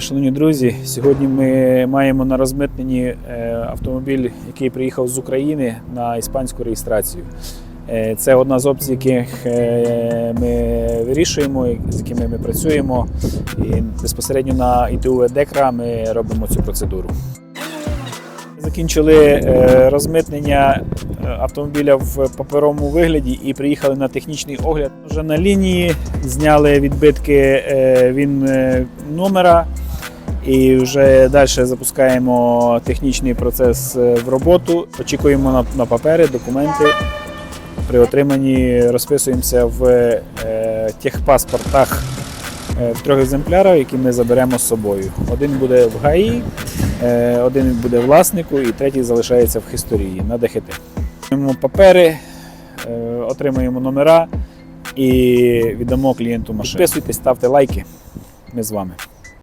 Шановні друзі, сьогодні ми маємо на розмитненні е, автомобіль, який приїхав з України на іспанську реєстрацію. Е, Це одна з опцій, яких е, ми вирішуємо, з якими ми працюємо. І безпосередньо на ІТУ Декра ми робимо цю процедуру. Закінчили розмитнення автомобіля в паперовому вигляді і приїхали на технічний огляд. Вже на лінії зняли відбитки він номера і вже далі запускаємо технічний процес е, в роботу. Очікуємо на, на папери, документи. При отриманні розписуємося в е, техпаспортах е, в трьох екземплярах, які ми заберемо з собою. Один буде в ГАІ, Е, Один буде власнику і третій залишається в історії на ДХТ. Отримуємо папери, е, отримуємо номера і віддамо клієнту машину. Підписуйтесь, ставте лайки. Ми з вами.